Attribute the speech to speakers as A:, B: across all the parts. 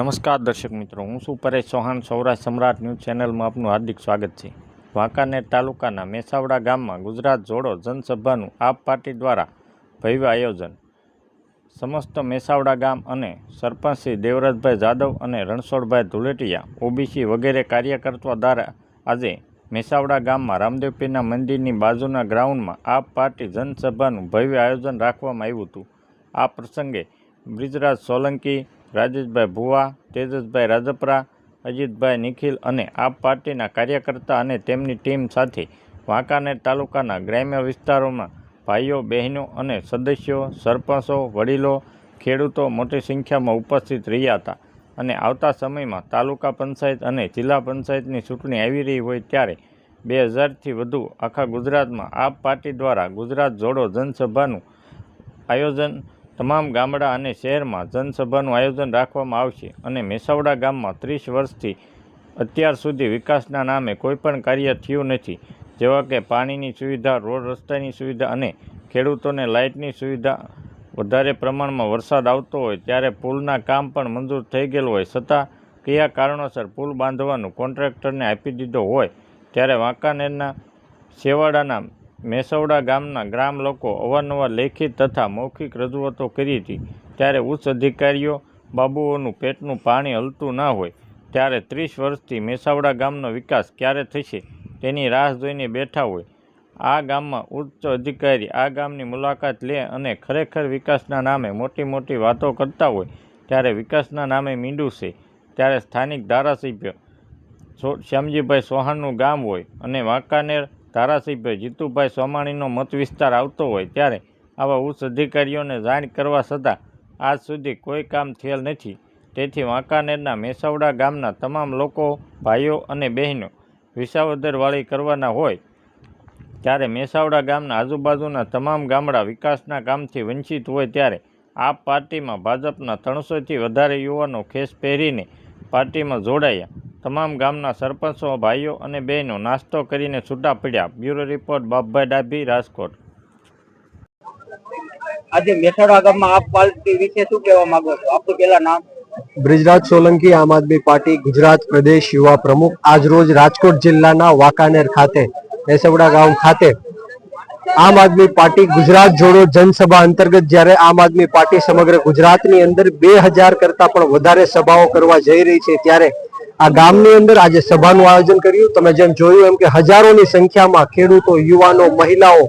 A: નમસ્કાર દર્શક મિત્રો, હું શું પરેશ ચૌહાણ, સૌરાષ્ટ્ર સમ્રાટ ન્યૂઝ ચેનલમાં આપનું હાર્દિક સ્વાગત છે. વાંકાનેર તાલુકાના મેસાવડા ગામમાં ગુજરાત જોડો જનસભાનું આપ પાર્ટી દ્વારા ભવ્ય આયોજન. સમસ્ત મેસાવડા ગામ અને સરપંચ શ્રી દેવરાજભાઈ જાદવ અને રણછોડભાઈ ધુલેટિયા, ઓબીસી વગેરે કાર્યકર્તા દ્વારા આજે મેસાવડા ગામમાં રામદેવપીરના મંદિરની બાજુના ગ્રાઉન્ડમાં આપ પાર્ટી જનસભાનું ભવ્ય આયોજન રાખવામાં આવ્યું હતું. આ પ્રસંગે બ્રિજરાજ સોલંકી રાજેશભાઈ ભુવા, તેજસભાઈ રાજપરા, અજીતભાઈ નિખિલ અને આપ પાર્ટીના કાર્યકર્તા અને તેમની ટીમ સાથે વાંકાનેર તાલુકાના ગ્રામ્ય વિસ્તારોમાં ભાઈઓ, બહેનો અને સદસ્યો, સરપંચો, વડીલો, ખેડૂતો મોટી સંખ્યામાં ઉપસ્થિત રહ્યા હતા અને આવતા સમયમાં તાલુકા પંચાયત અને જિલ્લા પંચાયતની ચૂંટણી આવી રહી હોય ત્યારે બે હજારથી વધુ આખા ગુજરાતમાં આપ પાર્ટી દ્વારા ગુજરાત જોડો જનસભાનું આયોજન તમામ ગામડા અને શહેરમાં જનસભાનું આયોજન રાખવામાં આવશે અને મેસાવડા ગામમાં ત્રીસ વર્ષથી અત્યાર સુધી વિકાસના નામે કોઈપણ કાર્ય થયું નથી, જેવા કે પાણીની સુવિધા, રોડ રસ્તાની સુવિધા અને ખેડૂતોને લાઇટની સુવિધા. વધારે પ્રમાણમાં વરસાદ આવતો હોય ત્યારે પુલના કામ પણ મંજૂર થઈ ગયેલું હોય. છતાં કયા કારણોસર પુલ બાંધવાનું કોન્ટ્રાક્ટરને આપી દીધો હોય, ત્યારે વાંકાનેરના છેવાડાના મેસવડા ગામના ગ્રામ લોકો અવારનવાર લેખિત તથા મૌખિક રજૂઆતો કરી હતી. ત્યારે ઉચ્ચ અધિકારીઓ બાબુઓનું પેટનું પાણી હલતું ના હોય, ત્યારે ત્રીસ વર્ષથી મેસાવડા ગામનો વિકાસ ક્યારે થશે તેની રાહ જોઈને બેઠા હોય. આ ગામમાં ઉચ્ચ અધિકારી આ ગામની મુલાકાત લે અને ખરેખર વિકાસના નામે મોટી મોટી વાતો કરતા હોય, ત્યારે વિકાસના નામે મીંડું છે ત્યારે સ્થાનિક ધારાસભ્ય શ્યામજીભાઈ ચૌહાણનું ગામ હોય અને વાંકાનેર ધારાસભ્ય જીતુભાઈ સોમાણીનો મત વિસ્તાર આવતો હોય ત્યારે આવા ઉચ્ચ અધિકારીઓને જાણ કરવા છતાં આજ સુધી કોઈ કામ થયેલ નથી. તેથી વાંકાનેરના મેસાવડા ગામના તમામ લોકો, ભાઈઓ અને બહેનો વિસાવદરવાળી કરવાના હોય ત્યારે મેસાવડા ગામના આજુબાજુના તમામ ગામડા વિકાસના કામથી વંચિત હોય ત્યારે આ પાર્ટીમાં ભાજપના ત્રણસોથી વધારે યુવાનો ખેસ પહેરીને પાર્ટીમાં જોડાયા. તમામ ગામના સરપંચો ભાઈઓ અને બહેનો નાસ્તો કરીને છૂટા પડ્યા. Bureau report Bapbhai Dabhi Rajkot.
B: આજે મેસાડા ગામમાં આપ પાર્ટી વિશે શું કહેવા માંગો છો? આપનું પહેલા નામ?
C: બ્રિજરાજ સોલંકી આમ આદમી પાર્ટી ગુજરાત પ્રદેશ યુવા પ્રમુખ. આજરોજ રાજકોટ જિલ્લાના વાંકાનેર ખાતે એસવડા ગામ ખાતે આમ આદમી પાર્ટી ગુજરાત જોડો જનસભા અંતર્ગત જ્યારે આમ આદમી પાર્ટી સમગ્ર ગુજરાતની અંદર બે હજાર કરતા પણ વધારે સભાઓ કરવા જઈ રહી છે ત્યારે આ ગામની અંદર આજે સભાનું આયોજન કર્યું. તમે જેમ જોયું એમ કે હજારોની સંખ્યામાં ખેડૂતો, યુવાનો, મહિલાઓ,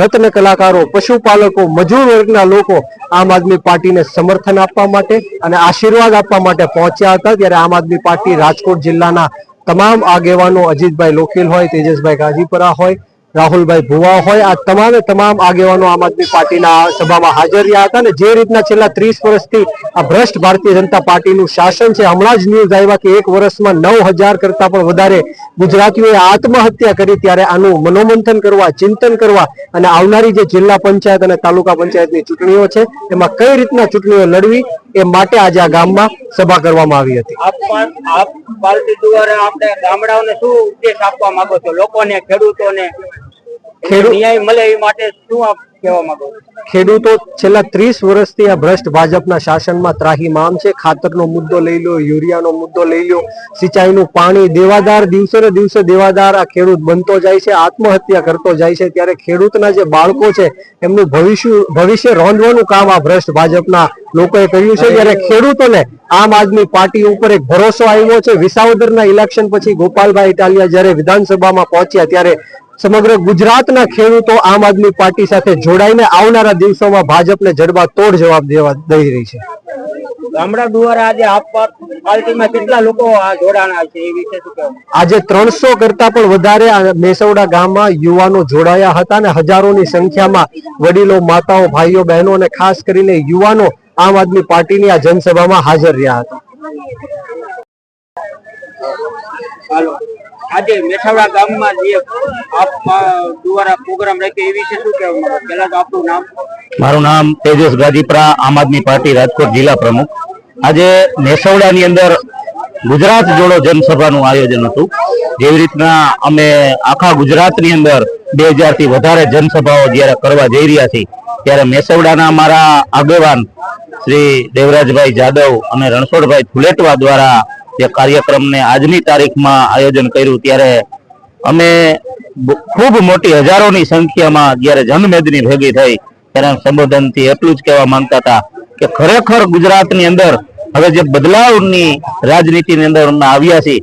C: રત્ન કલાકારો, પશુપાલકો, મજૂર વર્ગના લોકો આમ આદમી પાર્ટીને સમર્થન આપવા માટે અને આશીર્વાદ આપવા માટે પહોંચ્યા હતા. ત્યારે આમ આદમી પાર્ટી રાજકોટ જિલ્લાના તમામ આગેવાનો અજીતભાઈ લોખીલ હોય, તેજસભાઈ ગાજીપરા હોય રાહુલભાઈ ભુવા હોય, આ તમામે તમામ આગેવાનો આમ આદમી પાર્ટીના સભામાં હાજર રહ્યા હતા અને જે રીતના છેલ્લા ત્રીસ વર્ષથી આ ભ્રષ્ટ ભારતીય જનતા પાર્ટીનું શાસન છે, હમણાં જ ન્યૂઝ આવ્યા કે એક વર્ષમાં નવ કરતા પણ વધારે ગુજરાતીઓએ આત્મહત્યા કરી ત્યારે આનું મનોમંથન કરવા, ચિંતન કરવા અને આવનારી જે જિલ્લા પંચાયત અને તાલુકા પંચાયતની ચૂંટણીઓ છે, એમાં કઈ રીતના ચૂંટણીઓ લડવી એ માટે આજે આ ગામમાં સભા કરવામાં આવી હતી.
B: આપ પાર્ટી આપણે ગામડાઓને શું ઉપદેશ આપવા માંગો છો? લોકોને, ખેડૂતોને?
C: ખેડૂત-
B: ન્યાય મળે એ માટે શું આપ કહેવા માંગો
C: ખેડૂતો છેલ્લા ત્રીસ વર્ષથી આ ભ્રષ્ટ ભાજપના શાસનમાં ત્રાહીમામ છે. ખાતરનો મુદ્દો લઈ લો, યુરિયાનો મુદ્દો લઈ લો, સિંચાઈનું પાણી દેવાદાર દિવસે ને દિવસે દેવાદાર આ ખેડૂત બનતો જાય છે, આત્મહત્યા કરતો જાય છે. ત્યારે ખેડૂતના જે બાળકો છે, એમનું ભવિષ્ય ભવિષ્ય રોંધવાનું કામ આ ભ્રષ્ટ ભાજપના લોકોએ કર્યું છે. ત્યારે ખેડૂતોને આમ આદમી પાર્ટી ઉપર એક ભરોસો આવ્યો છે. વિસાવદરના ઇલેક્શન પછી ગોપાલભાઈ ઇટાલિયા જ્યારે વિધાનસભામાં પહોંચ્યા, ત્યારે સમગ્ર ગુજરાતના ખેડૂતો આમ આદમી પાર્ટી સાથે જોડાઈને આવનારા દિવસોમાં ભાજપને જડબા તોડ જવાબ દેવા દઈ રહી છે.
B: ગામડા દ્વારા આજે પાર્ટીમાં કેટલા લોકો જોડાણા છે એ વિશે શું
C: આજે ત્રણસો કરતા પણ વધારે મેસવડા ગામમાં યુવાનો જોડાયા હતા અને હજારોની સંખ્યામાં વડીલો માતાઓ ભાઈઓ બહેનો અને ખાસ કરીને યુવાનો આમ આદમી પાર્ટીની આ જનસભામાં હાજર રહ્યા હતા.
B: આજે મેઠાવડા ગામમાં જે આપ દ્વારા પ્રોગ્રામ રાખ્યો એ વિશે શું કહેવા માંગો? પેલા તો આપનું નામ.
D: મારું નામ તેજસ ગાજીપરા, આમ આદમી પાર્ટી રાજકોટ જિલ્લા પ્રમુખ. આજે નેસવડાની અંદર ગુજરાત જોડો જનસભાનું આયોજન હતું. જેવી રીતના અમે આખા ગુજરાતની અંદર બે હજારથી વધારે જનસભાઓ જ્યારે કરવા જઈ રહ્યા છીએ, ત્યારે મેસવડાના અમારા આગેવાન શ્રી દેવરાજભાઈ જાદવ અને રણછોડભાઈ ફુલેટવા દ્વારા જે કાર્યક્રમને આજની તારીખમાં આયોજન કર્યું ત્યારે અમે ખૂબ મોટી હજારોની સંખ્યામાં જ્યારે જનમેદની ભેગી થઈ ત્યારે સંબોધનથી એટલું જ કહેવા માંગતા હતા કે ખરેખર ગુજરાતની અંદર હવે જે બદલાવની રાજનીતિની અંદર આવ્યા છીએ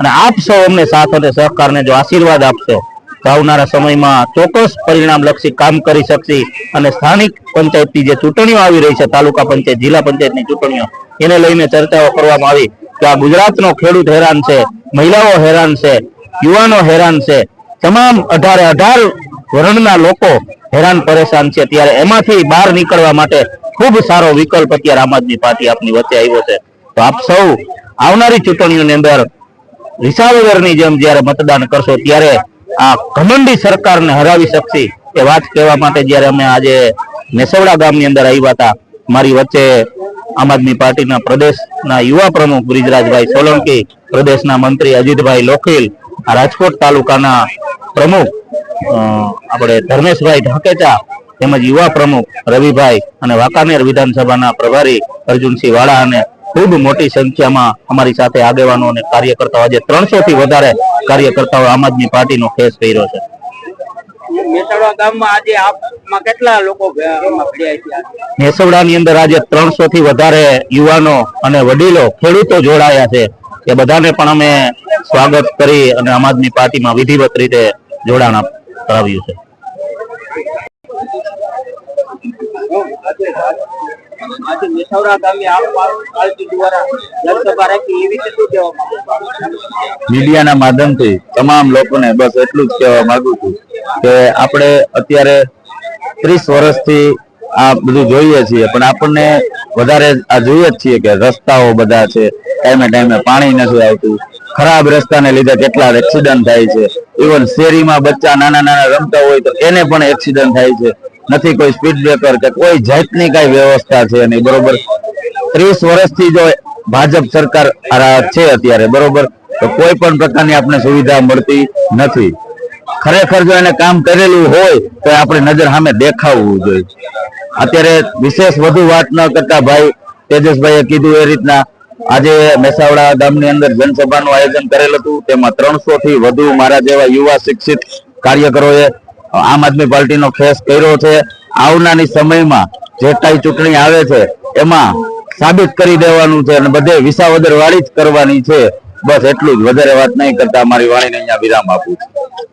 D: અને આપ સૌ અમને સાથ અને સહકારને જો આશીર્વાદ આપશો, તો આવનારા સમયમાં ચોક્કસ પરિણામલક્ષી કામ કરી શકશી અને સ્થાનિક પંચાયતની જે ચૂંટણીઓ આવી રહી છે, તાલુકા પંચાયત, જિલ્લા પંચાયતની ચૂંટણીઓ, એને લઈને ચર્ચાઓ કરવામાં આવી. કે આ ગુજરાતનો ખેડૂત હેરાન છે, મહિલાઓ હેરાન છે, યુવાનો હેરાન છે, તમામ અઢારે અઢાર વર્ણના લોકો હેરાન પરેશાન છે. ત્યારે એમાંથી બહાર નીકળવા માટે ખૂબ સારો વિકલ્પ અત્યારે આમ આદમી પાર્ટી આપની વચ્ચે આવ્યો છે. તો આપ સૌ આવનારી ચૂંટણીઓની અંદર રિસાવગરની જેમ જ્યારે મતદાન કરશો, ત્યારે આ ઘમંડી સરકારને હરાવી શકશે એ વાત કહેવા માટે જ્યારે અમે આજે નેસવડા ગામની અંદર આવ્યા હતા, મારી વચ્ચે આમ આદમી પાર્ટીના પ્રદેશના યુવા પ્રમુખ બ્રિજરાજભાઈ સોલંકી, પ્રદેશના મંત્રી અજીતભાઈ લોખીલ રાજકોટ તાલુકાના પ્રમુખ આપણે ધર્મેશભાઈ ઢાકેચા તેમજ યુવા પ્રમુખ રવિભાઈ અને વાંકાનેર વિધાનસભાના પ્રભારી અર્જુનસિંહ વાળા અને ખૂબ મોટી સંખ્યામાં અમારી સાથે આગેવાનો અને કાર્યકર્તાઓ આજે ત્રણસો થી વધારે કાર્યકર્તાઓ આમ આદમી પાર્ટીનો ખેસ કર્યો છે.
B: મેસાડા ગામમાં આજે કેટલા લોકો છે?
D: નેસવડાની અંદર આજે ત્રણસો થી વધારે યુવાનો અને વડીલો ખેડૂતો જોડાયા છે. એ બધાને પણ અમે સ્વાગત કરી અને આમ આદમી પાર્ટીમાં વિધિવત રીતે જોડાણ કરાવ્યું છે.
B: આજે મેસાડા ગામે આપ દ્વારા જનસભા રાખી. એ વિશે શું કહેવા
D: મીડિયાના માધ્યમથી તમામ લોકોને બસ એટલું જ કહેવા માંગુ છું કે આપણે અત્યારે ત્રીસ વર્ષથી આ બધું જોઈએ છીએ, પણ આપણને વધારે આ જોઈએ જ છીએ કે રસ્તાઓ બધા છે, ટાઈમે ટાઈમે પાણી નથી આવતું, ખરાબ રસ્તાને લીધે કેટલા એક્સિડન્ટ થાય છે. ઇવન શેરીમાં બચ્ચા નાના નાના રમતા હોય તો એને પણ એક્સિડન્ટ થાય છે. નથી કોઈ સ્પીડ બ્રેકર કે કોઈ જાતની કઈ વ્યવસ્થા છે નહીં, બરોબર? ત્રીસ વર્ષથી જો ભાજપ સરકાર છે અત્યારે, બરોબર? તો કોઈ પણ પ્રકારની આપણે સુવિધા મળતી નથી. ખરેખર જો એને કામ કરેલું હોય, તો આપણે નજર સામે દેખાવવું જોઈએ. અત્યારે વિશેષ વધુ વાત ન કરતા ભાઈ તેજસભાઈએ કીધું એ રીતના, આજે મહેસાવડા ગામની અંદર જનસભાનું આયોજન કરેલ હતું, તેમાં ત્રણસો થી વધુ મારા જેવા યુવા શિક્ષિત કાર્યકરોએ આમ આદમી પાર્ટીનો ખેસ કર્યો છે. આવનારી સમયમાં જે કાંઈ ચૂંટણી આવે છે, એમાં સાબિત કરી દેવાનું છે અને બધે વિસાવદર વાળી જ કરવાની છે. બસ એટલું જ. વધારે વાત નહીં કરતા, મારી વાણીને અહીંયા વિરામ આપું છું.